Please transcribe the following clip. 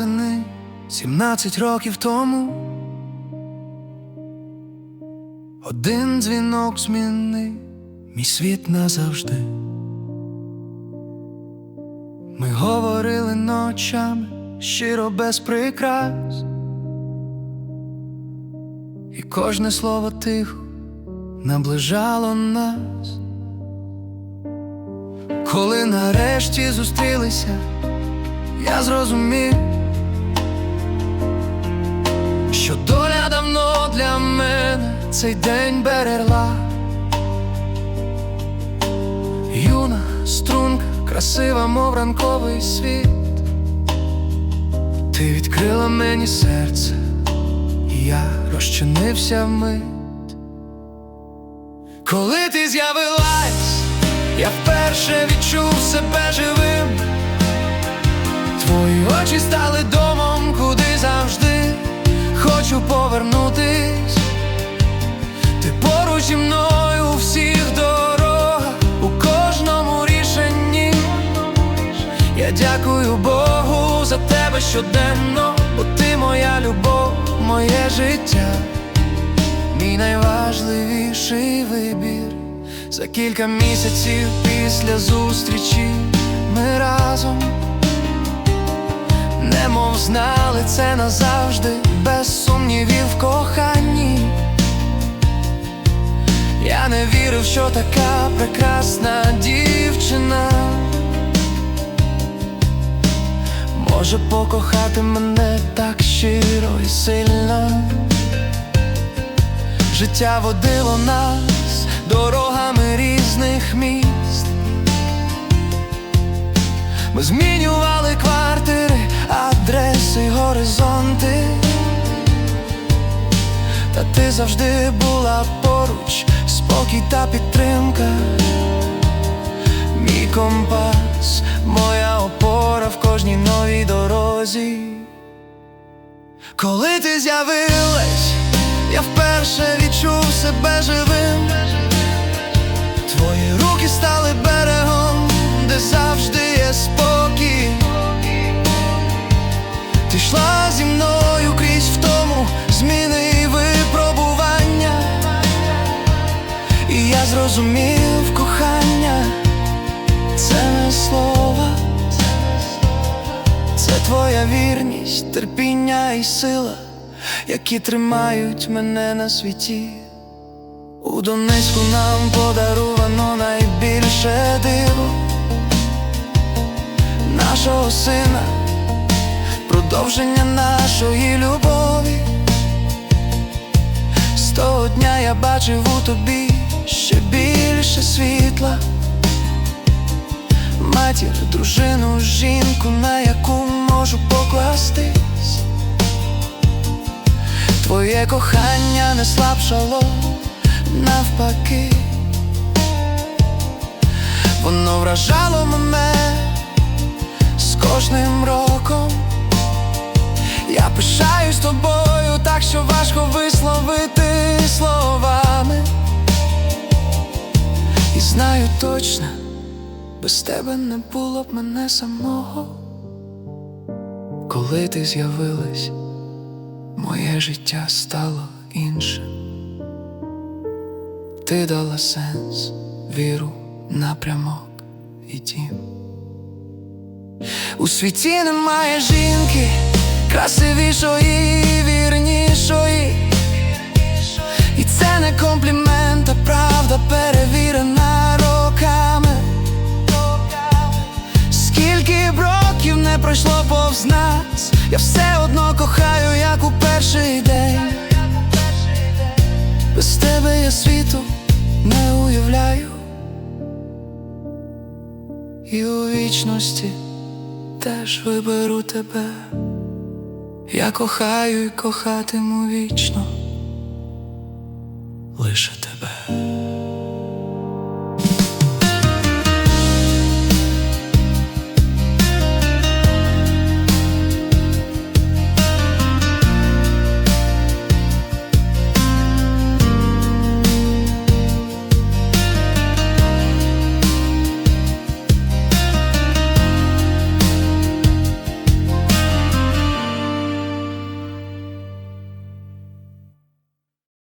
війни, сімнадцять років тому. Один дзвінок змінив мій світ назавжди. Ми говорили ночами щиро без прикрас, і кожне слово тихо наближало нас. Коли нарешті зустрілися, я зрозумів, що доля давно для мене цей день берегла. Юна струнка, красива, мов ранковий світ. Ти відкрила мені серце, і я розчинився вмить. Коли ти з'явилась, я вперше відчув себе живим. Твої очі стали завжди хочу повернутись. Ти поруч зі мною у всіх дорогах, у кожному рішенні. Я дякую Богу за тебе щоденно, бо ти моя любов, моє життя, мій найважливіший вибір. За кілька місяців після зустрічі знали це назавжди, без сумнівів в коханні. Я не вірив, що така прекрасна дівчина може покохати мене так щиро і сильно. Життя водило нас дорогами різних міст. Ми змінювали квартири, ти завжди була поруч, спокій та підтримка. Мій компас, моя опора в кожній новій дорозі. Коли ти з'явилась, я вперше відчув себе живим. Твої руки стали сила, які тримають мене на світі. У Донецьку нам подаровано найбільше диво нашого сина, продовження нашої любові. З того дня я бачив у тобі ще більше світла, матір, дружину, жінку, на яку можу покластись. Твоє кохання не слабшало навпаки, воно вражало мене з кожним роком. Я пишаюсь тобою, так що важко висловити словами. І знаю точно, без тебе не було б мене самого. Коли ти з'явилась, моє життя стало іншим. Ти дала сенс, віру, напрямок і дім. У світі немає жінки, красивішої, вірнішої. І це не комплімент, а правда перевірена роками. Скільки б років не пройшло повз нас, я все перший день. Без тебе я світу не уявляю, і у вічності теж виберу тебе. Я кохаю і кохатиму вічно лише тебе.